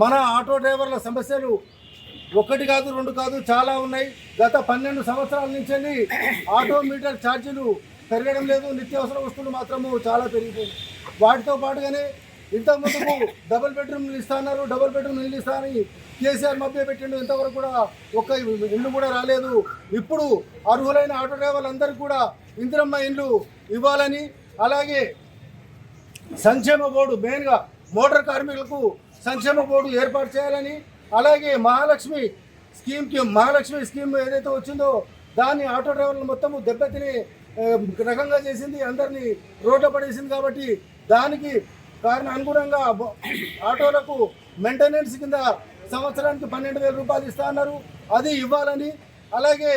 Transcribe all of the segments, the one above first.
మన ఆటో డ్రైవర్ల సమస్యలు ఒకటి కాదు రెండు కాదు చాలా ఉన్నాయి. గత పన్నెండు సంవత్సరాల నుంచి ఆటో మీటర్ ఛార్జీలు పెరగడం లేదు. నిత్యావసర వస్తువులు మాత్రము చాలా పెరిగిపోయి వాటితో పాటుగానే ఇంతకుముందుకు డబుల్ బెడ్రూమ్ ఇస్తాన్నారు డబుల్ బెడ్రూమ్ ఇల్లు ఇస్తానని కేసీఆర్ మభ్య పెట్టిండు. ఇంతవరకు కూడా ఒక్క ఇల్లు కూడా రాలేదు. ఇప్పుడు అర్హులైన ఆటో డ్రైవర్లందరికీ కూడా ఇందిరమ్మ ఇల్లు ఇవ్వాలని అలాగే సంక్షేమ బోర్డు మెయిన్గా మోటార్ కార్మికులకు సంక్షేమ బోర్డు ఏర్పాటు చేయాలని అలాగే మహాలక్ష్మి స్కీమ్కి మహాలక్ష్మి స్కీమ్ ఏదైతే వచ్చిందో దాన్ని ఆటో డ్రైవర్లు మొత్తము దెబ్బతిని రకంగా చేసింది అందరినీ రోడ్ల పడేసింది కాబట్టి దానికి కారణ అనుగుణంగా ఆటోలకు మెయింటెనెన్స్ కింద సంవత్సరానికి పన్నెండు వేల రూపాయలు ఇస్తా అన్నారు. అది ఇవ్వాలని అలాగే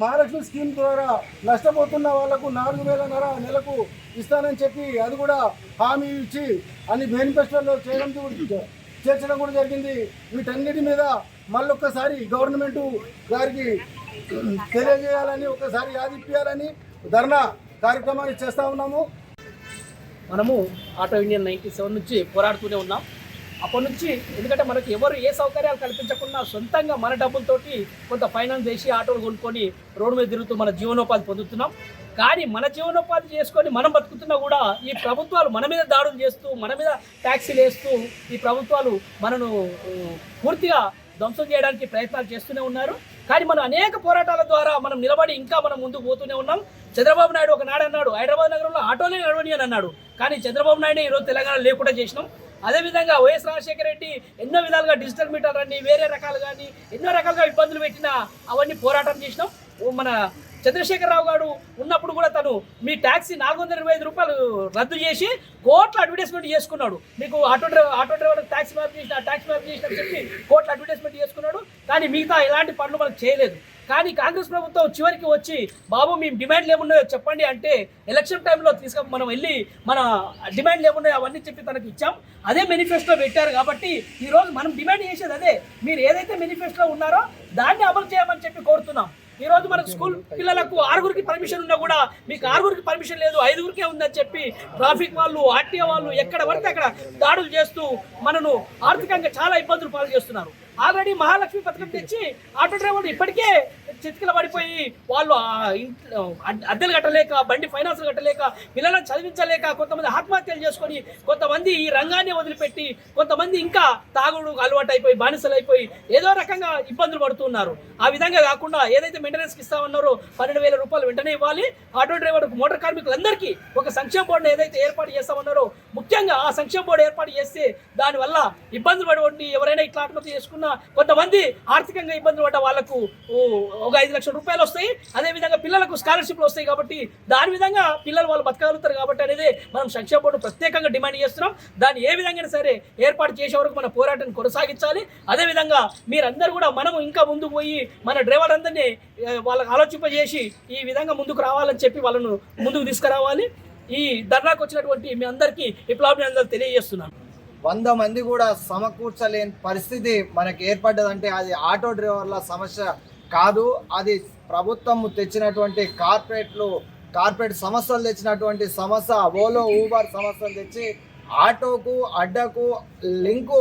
మహాలక్ష్మి స్కీమ్ ద్వారా నష్టపోతున్న వాళ్ళకు నాలుగు వేలన్నర నెలకు ఇస్తానని చెప్పి అది కూడా హామీ ఇచ్చి అన్ని మేనిఫెస్టోల్లో చేయడం కూడా- చేర్చడం కూడా జరిగింది. వీటన్నిటి మీద మళ్ళొక్కసారి గవర్నమెంట్ గారికి తెలియజేయాలని ఒకసారి యాదిప్పియాలని ధర్నా కార్యక్రమాన్ని చేస్తూ ఉన్నాము. మనము ఆటో ఇండియన్ నైంటీ సెవెన్ నుంచి పోరాడుతూనే ఉన్నాం. అప్పటి నుంచి ఎందుకంటే మనకి ఎవరు ఏ సౌకర్యాలు కల్పించకుండా సొంతంగా మన డబ్బులతోటి కొంత ఫైనాన్స్ చేసి ఆటోలు కొనుక్కొని రోడ్డు మీద తిరుగుతూ మన జీవనోపాధి పొందుతున్నాం. కానీ మన జీవనోపాధి చేసుకొని మనం బతుకుతున్నా కూడా ఈ ప్రభుత్వాలు మన మీద దాడులు చేస్తూ మన మీద ట్యాక్సీలు వేస్తూ ఈ ప్రభుత్వాలు మనను పూర్తిగా ధ్వంసం చేయడానికి ప్రయత్నాలు చేస్తూనే ఉన్నారు. కానీ మనం అనేక పోరాటాల ద్వారా మనం నిలబడి ఇంకా మనం ముందుకు పోతూనే ఉన్నాం. చంద్రబాబు నాయుడు ఒకనాడు అన్నాడు హైదరాబాద్ నగరంలో ఆటోలే నడవని అని అన్నాడు. కానీ చంద్రబాబు నాయుడు ఈరోజు తెలంగాణ లేకుండా చేసినాం. అదేవిధంగా వైఎస్ రాజశేఖర రెడ్డి ఎన్నో విధాలుగా డిజిటల్ మీటర్ అని వేరే రకాలు కానీ ఎన్నో రకాలుగా ఇబ్బందులు పెట్టినా అవన్నీ పోరాటం చేసినాం. మన చంద్రశేఖరరావు గారు ఉన్నప్పుడు కూడా తను మీ ట్యాక్సీ నాలుగు వందల ఇరవై ఐదు రూపాయలు రద్దు చేసి కోట్ల అడ్వర్టైజ్మెంట్ చేసుకున్నాడు. మీకు auto driver auto driver taxi మార్పు చేసిన ట్యాక్సీ మార్పు చేసిన చెప్పి కోట్ల అడ్వర్టైజ్మెంట్ చేసుకున్నాడు. కానీ మిగతా ఎలాంటి పనులు మనకు చేయలేదు. కానీ కాంగ్రెస్ ప్రభుత్వం చివరికి వచ్చి బాబు మేము డిమాండ్లు ఏమున్నాయో చెప్పండి అంటే ఎలక్షన్ టైంలో తీసుకు మనం వెళ్ళి మన డిమాండ్లు ఏమున్నాయో అవన్నీ చెప్పి తనకి ఇచ్చాం. అదే మేనిఫెస్టో పెట్టారు కాబట్టి ఈరోజు మనం డిమాండ్ చేసేది అదే. మీరు ఏదైతే మేనిఫెస్టో ఉన్నారో దాన్ని అమలు చేయమని చెప్పి కోరుతున్నాం. ఈ రోజు మనకు స్కూల్ పిల్లలకు ఆరుగురికి పర్మిషన్ ఉన్నా కూడా మీకు ఆరుగురికి పర్మిషన్ లేదు ఐదుగురికే ఉందని చెప్పి ట్రాఫిక్ వాళ్ళు ఆర్టీఓ వాళ్ళు ఎక్కడ పడితే అక్కడ దాడులు చేస్తూ మనను ఆర్థికంగా చాలా ఇబ్బందులు పాలు చేస్తున్నారు. ఆల్రెడీ మహాలక్ష్మి పథకం తెచ్చి ఆటో డ్రైవర్లు ఇప్పటికే చితికిల పడిపోయి వాళ్ళు అద్దెలు కట్టలేక బండి ఫైనాన్స్ కట్టలేక పిల్లలను చదివించలేక కొంతమంది ఆత్మహత్యలు చేసుకొని కొంతమంది ఈ రంగాన్ని వదిలిపెట్టి కొంతమంది ఇంకా తాగుడు అలవాటు అయిపోయి బానిసలు అయిపోయి ఏదో రకంగా ఇబ్బందులు పడుతున్నారు. ఆ విధంగా కాకుండా ఏదైతే మెయింటెనెన్స్కి ఇస్తామన్నారో పన్నెండు వేల రూపాయలు వెంటనే ఇవ్వాలి. ఆటో డ్రైవర్ మోటార్ కార్మికులందరికీ ఒక సంక్షేమ బోర్డు ఏదైతే ఏర్పాటు చేస్తామన్నారో ముఖ్యంగా ఆ సంక్షేమ బోర్డు ఏర్పాటు చేస్తే దానివల్ల ఇబ్బందులు పడవండి ఎవరైనా ఇట్లా ఆత్మహత్య చేసుకున్నా కొంతమంది ఆర్థికంగా ఇబ్బందులు పడ్డ వాళ్ళకు ఒక ఐదు లక్షల రూపాయలు వస్తాయి. అదేవిధంగా పిల్లలకు స్కాలర్షిప్లు వస్తాయి కాబట్టి దాని విధంగా పిల్లలు వాళ్ళు బతకగలుగుతారు కాబట్టి అనేది మనం సంక్షేమ బోర్డు ప్రత్యేకంగా డిమాండ్ చేస్తున్నాం. దాన్ని ఏ విధంగా సరే ఏర్పాటు చేసే వరకు మన పోరాటాన్ని కొనసాగించాలి. అదేవిధంగా మీరందరూ కూడా మనం ఇంకా ముందుకు పోయి మన డ్రైవర్ అందరినీ వాళ్ళకి ఆలోచింపజేసి ఈ విధంగా ముందుకు రావాలని చెప్పి వాళ్ళను ముందుకు తీసుకురావాలి. ఈ ధర్నాకు వచ్చినటువంటి మీ అందరికీ విప్లవాభినందనలు తెలియజేస్తున్నాను. వంద మంది కూడా సమకూర్చలేని పరిస్థితి మనకు ఏర్పడ్డదంటే అది ఆటో డ్రైవర్ల సమస్య కాదు అది ప్రభుత్వం తెచ్చినటువంటి కార్పొరేట్లు కార్పొరేట్ సంస్థలు తెచ్చినటువంటి సమస్య ఓలో ఊబర్ సంస్థలు తెచ్చి ఆటోకు అడ్డకు లింకు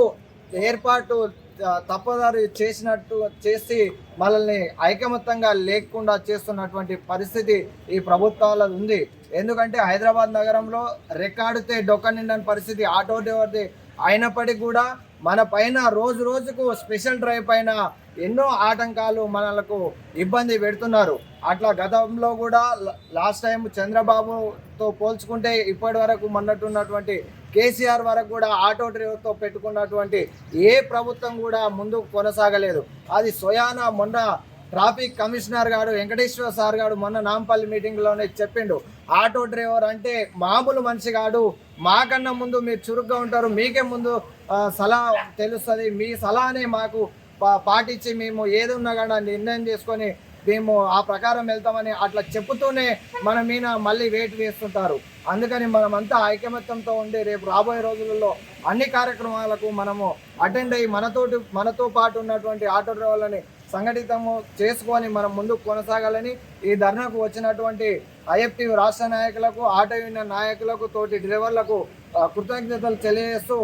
ఏర్పాటు తప్పదారు తప్పదారి చేసినట్టు చేసి మనల్ని ఐకమత్యంగా లేకుండా చేస్తున్నటువంటి పరిస్థితి ఈ ప్రభుత్వాల ఉంది. ఎందుకంటే హైదరాబాద్ నగరంలో రికార్డుతే డొక్క నిండని పరిస్థితి ఆటో డ్రైవర్ది అయినప్పటికీ కూడా మన పైన రోజు రోజుకు స్పెషల్ డ్రైవ్ పైన ఎన్నో ఆటంకాలు మనలకు ఇబ్బంది పెడుతున్నారు. అట్లా గతంలో కూడా లాస్ట్ టైం చంద్రబాబుతో పోల్చుకుంటే ఇప్పటి వరకు మొన్నట్టున్నటువంటి కేసీఆర్ వరకు కూడా ఆటో డ్రైవర్తో పెట్టుకున్నటువంటి ఏ ప్రభుత్వం కూడా ముందుకు కొనసాగలేదు. అది స్వయాన మొన్న ట్రాఫిక్ కమిషనర్ గారు వెంకటేశ్వర సార్ గారు మొన్న నాంపల్లి మీటింగ్లోనే చెప్పిండు. ఆటో డ్రైవర్ అంటే మామూలు మనిషి కాడు. మాకన్నా ముందు మీరు చురుగ్గా ఉంటారు. మీకే ముందు సలహా తెలుస్తుంది. మీ సలహానే మాకు పాటించి మేము ఏది ఉన్నా కానీ నిర్ణయం చేసుకొని మేము ఆ ప్రకారం వెళ్తామని అట్లా చెప్పుతూనే మన మీద మళ్ళీ వెయిట్ వేస్తుంటారు. అందుకని మనమంతా ఐకమత్యంతో ఉండి రేపు రాబోయే రోజులలో అన్ని కార్యక్రమాలకు మనము అటెండ్ అయ్యి మనతోటి మనతో పాటు ఉన్నటువంటి ఆటో డ్రైవర్లని సంఘటితము చేసుకొని మనం ముందుకు కొనసాగాలని ఈ ధర్నాకు వచ్చినటువంటి ఐఎఫ్టీ రాష్ట్ర నాయకులకు ఆటో యూనియన్ నాయకులకు తోటి డ్రైవర్లకు కృతజ్ఞతలు తెలియజేస్తూ